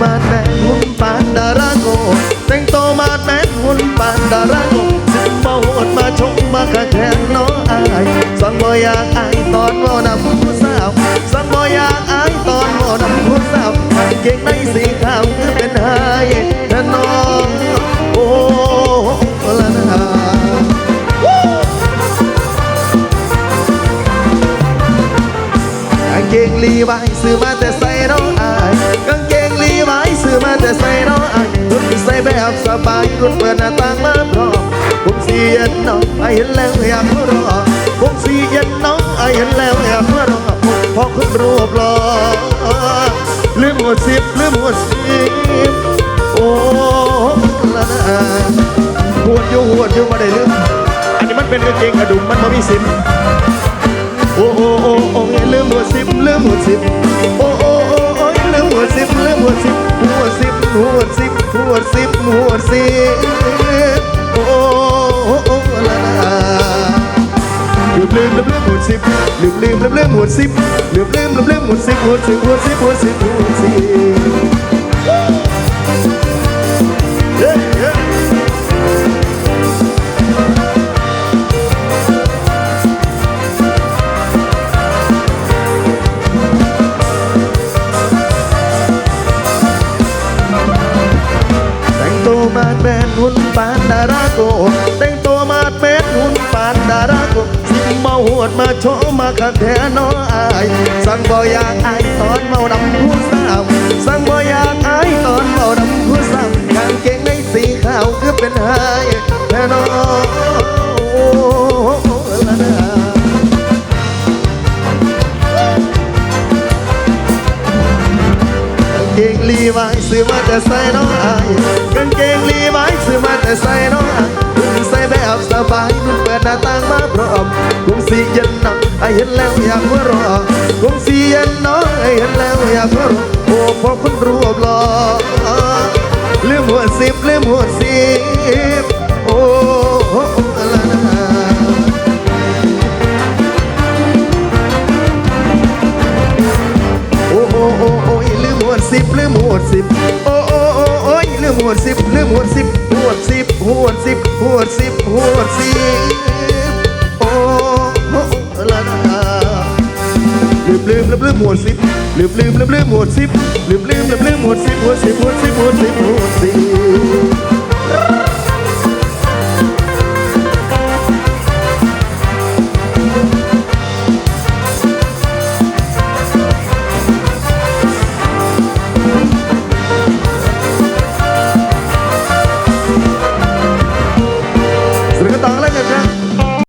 มาแม่หุ่นปานดาราโกแต่งโตมาแม่หุ่นปานดาราโกสิมาโหดมาชงมากระแทงน้องอายสั่งบอยากอายตอนว่านำผู้สาวสั่งบอยากอายตอนว่านำผู้สาวเก่งในสีขาวคือเป็นไฮท่นน้องโอ้ละนาเก่งลีไว้ซื้อมาแต่ใส่น้องอาย เห็นแล้วอยากรอผมสีเย็นน้องไอเห็นแล้วอยากรอพอคุณรูปหล่อลืมหมดสิบลืมหมดสิบโอ้ละนะหวดอยู่หวดอยู่มาได้ลืมอันนี้มันเป็นกางเกงกระดุมมันไม่มีสิบโอ้โอ้โอ้โอ้ลืมหัวสิบลืมหัวสิบโอ้โอ้โอ้โอ้ลืมหัวสิบลืมหัวสิบหัวสิบหัวสิบหัวสิบหัวสิบ ลืมลืมลืมลืมหัวสิบลืมลืมลืมลืมหัวสิบลืมลืมลืมลืมหัวสิบหัวสิบหัวสิบหัวสิบหัวสิบแต่งตัวมาแมนหุ่นปานดาราโกแต่ง มาหวดมาโชว์มาขัดแท้น้ออาย สั่งบ่อยากอายตอนเมาดำผู้สาว สั่งบ่อยากอายตอนเมาดำผู้สาวกางเกงในสีขาวคือเป็นไห้แท้น้อโอ้ละนากางเกงลีไว้ซื้อมาแต่ใส่น้องอาย สีเย็นน้องไอเห็นแล้วอยากหัวเรอคงสีเย็นน้องไอเห็นแล้วอยากหัวเรอโอ้พอคุณรวบหล่อลืมหัวสิบลืมหัวสิบโอ้ละนาโอ้โอ้โอ้โอ้ลืมหมวดสิบลืมหมวดสิบโอ้โอ้โอ้โอ้ลืมหมวดสิบลืมหมวดสิบหมวดสิบหมวดสิบหมวดสิบหมวดสิบ ลืมลืมลืมหมวดสิบลืมลืมลืมลืมหมวดสิบลืมลืมลืมลืมหมวดสิบหมวดสิบหมวดสิบหมวดสิบหมวดสิบ